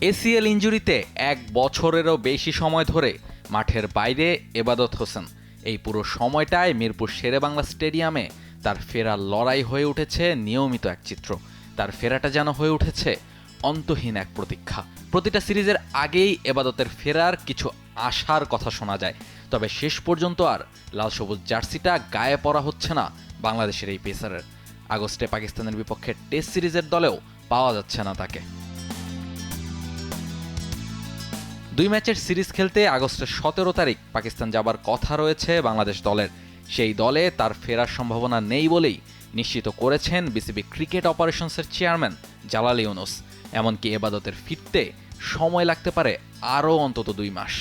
ACL ইঞ্জুরিতে এক বছরেরও বেশি সময় ধরে মাঠের বাইরে এবাদত হোসেন। এই পুরো সময়টায় মিরপুর শেরেবাংলা স্টেডিয়ামে তার ফেরার লড়াই হয়ে উঠেছে নিয়মিত এক চিত্র। তার ফেরাটা যেন হয়ে উঠেছে অন্তহীন এক প্রতীক্ষা। প্রতিটা সিরিজের আগেই এবাদতের ফেরার কিছু আশার কথা শোনা যায়। তবে শেষ পর্যন্ত আর লাল সবুজ জার্সিটা গায়ে পরা হচ্ছে না বাংলাদেশের এই পেসারের। আগস্টে পাকিস্তানের বিপক্ষে টেস্ট সিরিজের দলেও পাওয়া যাচ্ছে না তাকে। দুই ম্যাচের সিরিজ খেলতে আগস্টের সতেরো তারিখ পাকিস্তান যাবার কথা রয়েছে বাংলাদেশ দলের। সেই দলে তার ফেরার সম্ভাবনা নেই বলেই নিশ্চিত করেছেন বিসিবি ক্রিকেট অপারেশনসের চেয়ারম্যান জালাল ইউনুস। এমনকি এবাদতের ফিরতে সময় লাগতে পারে আরও অন্তত দুই মাস।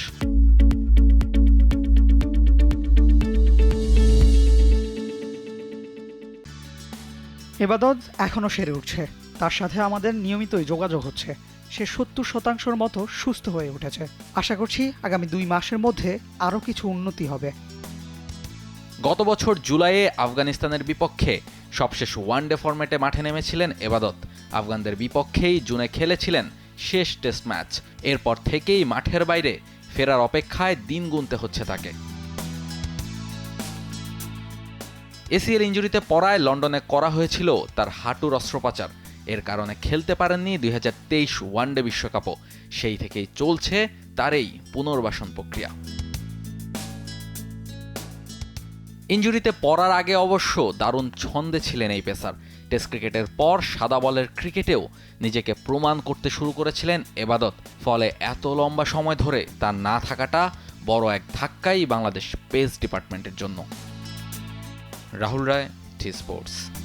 এবাদত এখনও সেরে উঠছে। তার সাথে আমাদের নিয়মিতই যোগাযোগ হচ্ছে। সে সত্তর শতাংশের মতো সুস্থ হয়ে উঠেছে। আশা করছি আগামী দুই মাসের মধ্যে আরও কিছু উন্নতি হবে। গত বছর জুলাইয়ে আফগানিস্তানের বিপক্ষে সবশেষ ওয়ানডে ফরম্যাটে মাঠে নেমেছিলেন এবাদত। আফগানদের বিপক্ষেই জুনে খেলেছিলেন শেষ টেস্ট ম্যাচ। এরপর থেকেই মাঠের বাইরে ফেরার অপেক্ষায় দিন গুনতে হচ্ছে তাকে। এসিএল ইঞ্জুরিতে পড়ায় লন্ডনে করা হয়েছিল তার হাঁটুর অস্ত্রোপচার। এর কারণে খেলতে পারেননি দুই হাজার তেইশ ওয়ানডে বিশ্বকাপও। সেই থেকেই চলছে তার এই পুনর্বাসন প্রক্রিয়া। ইঞ্জুরিতে পড়ার আগে অবশ্য দারুণ ছন্দে ছিলেন এই পেসার। টেস্ট ক্রিকেটের পর সাদা বলের ক্রিকেটেও নিজেকে প্রমাণ করতে শুরু করেছিলেন এবাদত। ফলে এত লম্বা সময় ধরে তার না থাকাটা বড় এক ধাক্কাই বাংলাদেশ পেস ডিপার্টমেন্টের জন্য। Rahul Roy, T Sports.